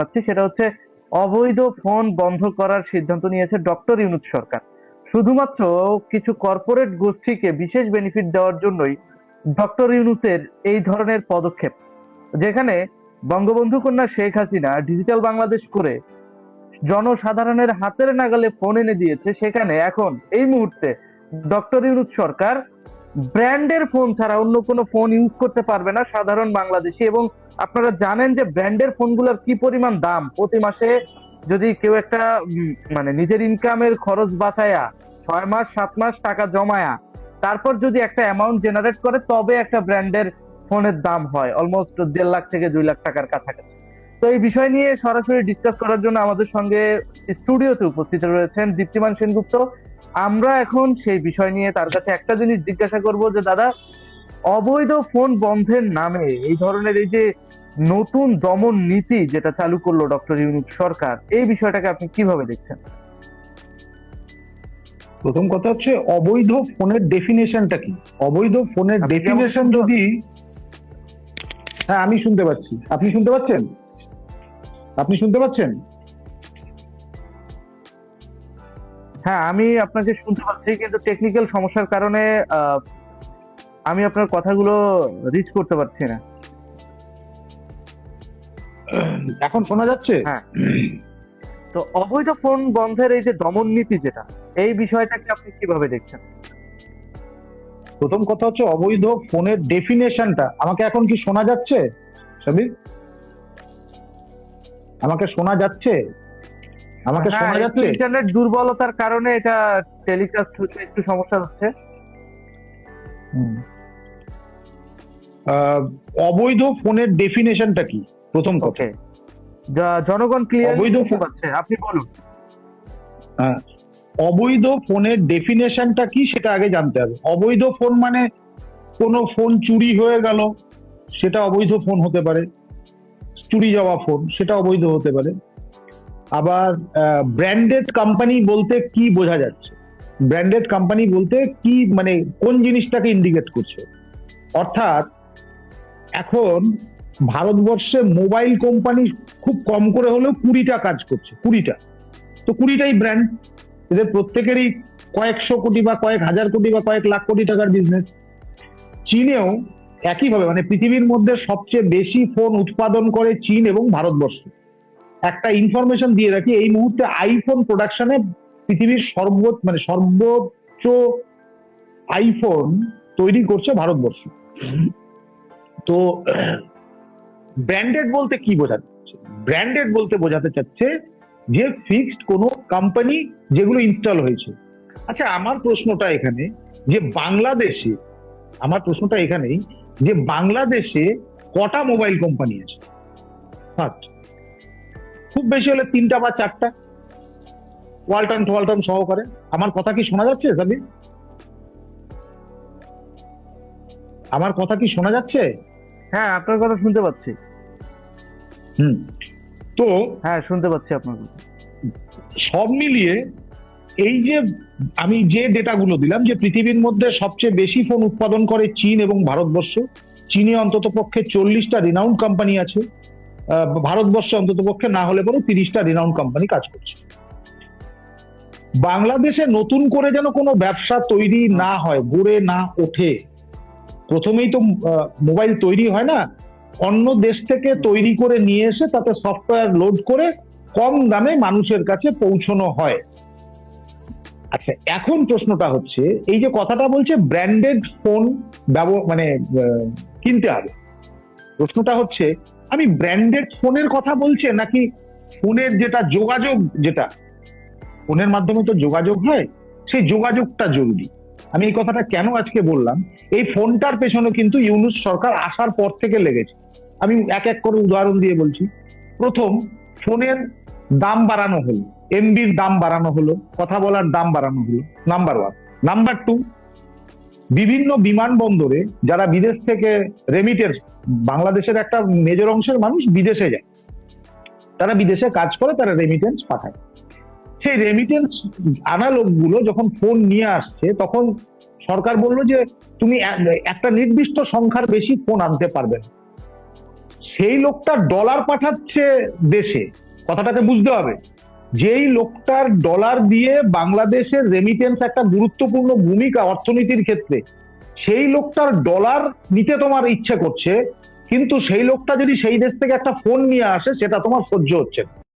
পাচ্ছি সেটা হচ্ছে অবৈধ ফোন বন্ধ করার সিদ্ধান্ত নিয়েছে ডক্টর ইউনুস সরকার। শুধুমাত্র কিছু কর্পোরেট গোষ্ঠীকে বিশেষ বেনিফিট দেওয়ার জন্যই ডক্টর ইউনুসের এই ধরনের পদক্ষেপ, যেখানে বঙ্গবন্ধু কন্যা শেখ হাসিনা ডিজিটাল বাংলাদেশ করে জনসাধারণের হাতের নাগালে ফোন এনে দিয়েছে, সেখানে এখন এই মুহূর্তে ডক্টর ইউনুস সরকার ব্র্যান্ডের ফোন ছাড়া অন্য কোনো ফোন ইউজ করতে পারবে না সাধারণ বাংলাদেশি, এবং আপনারা জানেন যে ব্র্যান্ডের ফোনগুলোর কি পরিমাণ দাম? প্রতি মাসে যদি কেউ একটা মানে নিজের ইনকামের খরচ বাঁচায়া, ছয় মাস, সাত মাস টাকা জমায়া, তারপর যদি একটা অ্যামাউন্ট জেনারেট করে, তবে একটা ব্র্যান্ডের ফোনের দাম হয় অলমোস্ট দেড় লাখ থেকে দুই লাখ টাকার কাছাকাছি। তো এই বিষয় নিয়ে সরাসরি ডিসকাস করার জন্য আমাদের সঙ্গে স্টুডিওতে উপস্থিত রয়েছেন দীপ্তিমান সেনগুপ্ত। আমরা এখন সেই বিষয় নিয়ে তার কাছে একটা জিনিস জিজ্ঞাসা করব যে দাদা অবৈধ ফোন বন্ধের নামে এই ধরনের এই যে নতুন দমন নীতি যেটা চালু করল ডক্টর ইউনুস সরকার এই বিষয়টাকে আপনি কীভাবে দেখছেন? প্রথম কথা হচ্ছে অবৈধ ফোনের ডেফিনেশনটা কি? অবৈধ ফোনের ডেফিনেশন যদি হ্যাঁ আমি শুনতে পাচ্ছি। আপনি শুনতে পাচ্ছেন? আপনি শুনতে পাচ্ছেন? হ্যাঁ আমি আপনাকে শুনতে পাচ্ছি কিন্তু টেকনিক্যাল সমস্যার কারণে আমি আপনার কথাগুলো রিচ করতে পারছি না। এখন শোনা যাচ্ছে? হ্যাঁ। তো অবৈধ ফোন বন্ধের এই যে দমন নীতি যেটা এই বিষয়টাকে আপনি কীভাবে দেখছেন? প্রথম কথা হচ্ছে অবৈধ ফোনের ডেফিনেশনটা আমাকে এখন কি শোনা যাচ্ছে সাবির? আমাকে শোনা যাচ্ছে? আমাকে হ্যাঁ, শোনা যাচ্ছে? ইন্টারনেট দুর্বলতার কারণে এটা টেলিকাস্ট হতে একটু সমস্যা হচ্ছে। অবৈধ ফোনের ডেফিনেশনটা কি? প্রথম কথা। জনগণ ক্লিয়ার অবৈধ ফোন- আছে আপনি বলুন। অবৈধ ফোনের ডেফিনেশনটা কি সেটা আগে জানতে হবে। অবৈধ ফোন মানে কোনো ফোন চুরি হয়ে গেল সেটা অবৈধ ফোন হতে পারে। চুরি যাওয়া ফোন সেটা অবৈধ হতে পারে। আবার ব্র্যান্ডেড কোম্পানি বলতে কি বোঝা যাচ্ছে? ব্র্যান্ডেড কোম্পানি বলতে কি মানে কোন জিনিসটাকে ইন্ডিকেট করছে? অর্থাৎ, এখন ভারতবর্ষে মোবাইল কোম্পানি খুব কম করে হলেও কুড়িটা কাজ করছে, কুড়িটা। তো কুড়িটাই ব্র্যান্ড এদের প্রত্যেকেরই কয়েকশো কোটি বা কয়েক হাজার কোটি বা কয়েক লাখ কোটি টাকার বিজনেস চীনেও একইভাবে মানে পৃথিবীর মধ্যে সবচেয়ে বেশি ফোন উৎপাদন করে চীন এবং ভারতবর্ষ। একটা ইনফরমেশন দিয়ে রাখি, এই মুহূর্তে আইফোন প্রোডাকশনে পৃথিবীর সর্ব মানে সর্বোচ্চ আইফোন তৈরি করছে ভারতবর্ষ। তো ব্র্যান্ডেড বলতে কি বোঝাতে চাচ্ছে? ব্র্যান্ডেড বলতে বোঝাতে চাচ্ছে যে ফিক্সড কোনো কোম্পানি যেগুলো ইনস্টল হয়েছে। আচ্ছা আমার প্রশ্নটা এখানে যে বাংলাদেশে আমার প্রশ্নটা এখানেই যে বাংলাদেশে কটা মোবাইল কোম্পানি আছে? ফার্স্ট খুব বেশি হলে তিনটা বা চারটা। ওয়ালটন টোয়ালটন সহকারে। আমার কথা কি শোনা যাচ্ছে সাবি আমার কথা কি শোনা যাচ্ছে? হ্যাঁ আপনার কথা শুনতে পাচ্ছি। হুম তো হ্যাঁ শুনতে পাচ্ছি আপনার কথা। সব মিলিয়ে এই যে আমি যে ডেটাগুলো দিলাম, যে পৃথিবীর মধ্যে সবচেয়ে বেশি ফোন উৎপাদন করে চীন এবং ভারতবর্ষ, চীনে অন্তত পক্ষে চল্লিশটা রিনাউন্ড কোম্পানি আছে ভারতবর্ষে অন্তত পক্ষে না হলে পরে তিরিশটা রিনাউন্ড কোম্পানি কাজ করছে। বাংলাদেশে নতুন করে যেন কোনো ব্যবসা তৈরি না হয়, গড়ে না ওঠে, প্রথমেই তো মোবাইল তৈরি হয় না, অন্য দেশ থেকে তৈরি করে নিয়ে এসে তাতে সফটওয়্যার লোড করে কম দামে মানুষের কাছে পৌঁছানো হয়। আচ্ছা এখন প্রশ্নটা হচ্ছে, এই যে কথাটা বলছে ব্র্যান্ডেড ফোন মানে কিনতে হবে। প্রশ্নটা হচ্ছে, আমি ব্র্যান্ডেড ফোনের কথা বলছে নাকি ফোনের যেটা যোগাযোগ যেটা ফোনের মাধ্যমে তো যোগাযোগ হয়, সেই যোগাযোগটা জরুরি। আমি এই কথাটা কেন আজকে বললাম? এই ফোনটার পেছনে কিন্তু ইউনুস সরকার আসার পর থেকে লেগেছে। আমি এক এক করে উদাহরণ দিয়ে বলছি। প্রথম ফোনের দাম বাড়ানো হলো। এমবির দাম বাড়ানো হলো, কথা বলার দাম বাড়ানো হলো নাম্বার ওয়ান নাম্বার টু বিভিন্ন বিমানবন্দরে যারা বিদেশ থেকে রেমিটেন্স বাংলাদেশের একটা মেজর অংশের মানুষ বিদেশে যায়। তারা বিদেশে কাজ করে, তারা রেমিটেন্স পাঠায়। সেই রেমিটেন্স আনা লোকগুলো যখন ফোন নিয়ে আসছে, তখন সরকার বলল যে, তুমি একটা নির্দিষ্ট সংখ্যার বেশি ফোন আনতে পারবে। সেই লোকটা ডলার পাঠাচ্ছে দেশে। কথাটাকে বুঝতে হবে। যেই লোকটার ডলার দিয়ে বাংলাদেশের রেমিটেন্স একটা গুরুত্বপূর্ণ ভূমিকা অর্থনীতির ক্ষেত্রে, সেই লোকটার ডলার নিতে তোমার ইচ্ছে করছে, কিন্তু সেই লোকটা যদি সেই দেশ থেকে একটা ফোন নিয়ে আসে, সেটা তোমার সহ্য হচ্ছে না।